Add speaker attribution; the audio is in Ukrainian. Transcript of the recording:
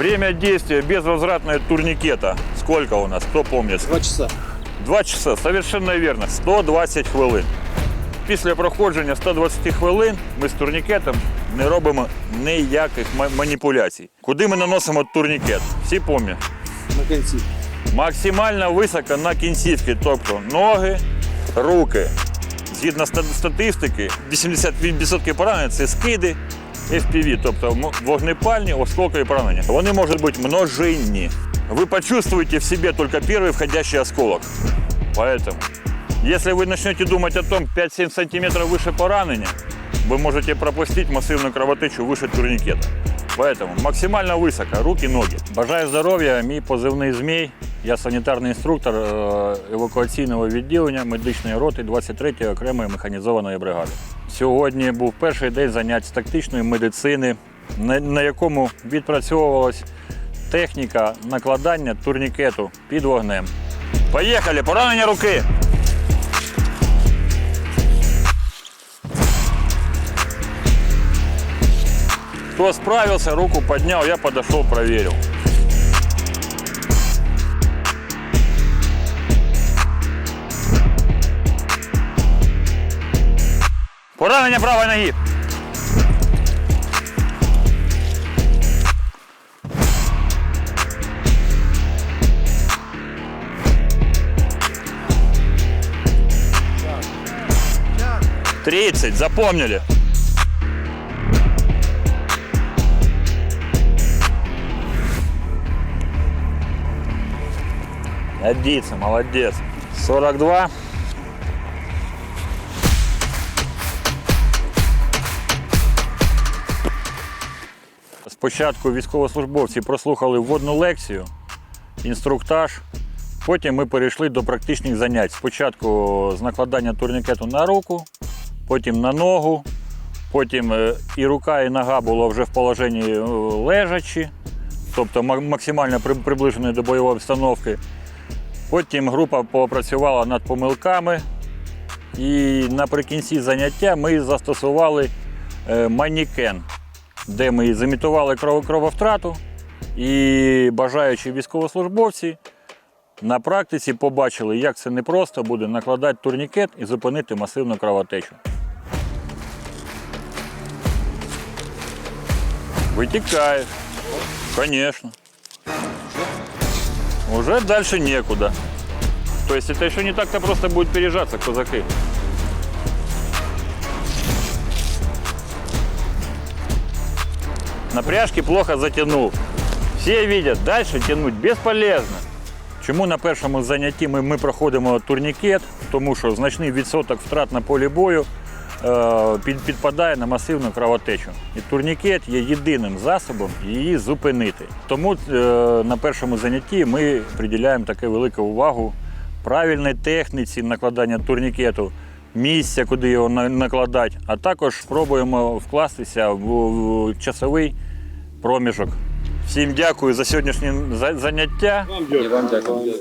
Speaker 1: Время действия безвозвратного турникета. Сколько у нас? Кто помнит?
Speaker 2: Два часа.
Speaker 1: Два часа, совершенно вірно. 120 хвилин. Після проходження 120 хвилин ми з турнікетом не робимо ніяких маніпуляцій. Куди ми наносимо турнікет? Всі пам'ятають.
Speaker 2: На кінці.
Speaker 1: Максимально високо на кінцівки, тобто ноги, руки. Згідно статистики, 80% поранень це скиди FPV, тобто м- вогнепальні осколкові поранення. Вони можуть бути множинні. Ви почувствуете в себе только первый входящий осколок. Поэтому, если вы начнете думать о том, 5-7 сантиметров выше поранения, вы можете пропустить массивную кровотечу выше турникета. Поэтому максимально високо, руки, ноги. Бажаю здоров'я, мій позивний змій. Я санітарний інструктор е, евакуаційного відділення медичної роти 23-ї окремої механізованої бригади. Сьогодні був перший день занять з тактичної медицини, на, якому відпрацьовувалась техніка накладання турнікету під вогнем. Поїхали! Поранення руки! Кто справился, руку поднял, я подошел, проверил. Поранення правої ноги. Тридцать, запомнили. Годится, молодец. 42. Спочатку військовослужбовці прослухали вводну лекцію, інструктаж. Потім ми перейшли до практичних занять. Спочатку з накладання турнікету на руку, потім на ногу, потім е, і рука, і нога було вже в положенні е, лежачі, тобто максимально при- приближені до бойової обстановки. Потім група попрацювала над помилками. І наприкінці заняття ми застосували е, манікен, де ми зімітували кров- крововтрату. І бажаючі військовослужбовці на практиці побачили, як це непросто буде накладати турнікет і зупинити масивну кровотечу. Вытекает. Конечно. Уже дальше некуда. То есть это не так-то просто будет пережаться, казаки. На пряжке плохо затянул. Все видят, дальше тянуть бесполезно. Чому на першому занятті ми, ми проходимо турнікет? Тому що значний відсоток втрат на полі бою е, під, підпадає на масивну кровотечу. І турнікет є єдиним засобом її зупинити. Тому е, на першому занятті ми приділяємо таке велику увагу правильній техніці накладання турнікету, місця, куди його на- накладати, а також спробуємо вкластися в, часовий проміжок. Всім дякую за сьогоднішнє за- заняття.
Speaker 2: Вам дякую.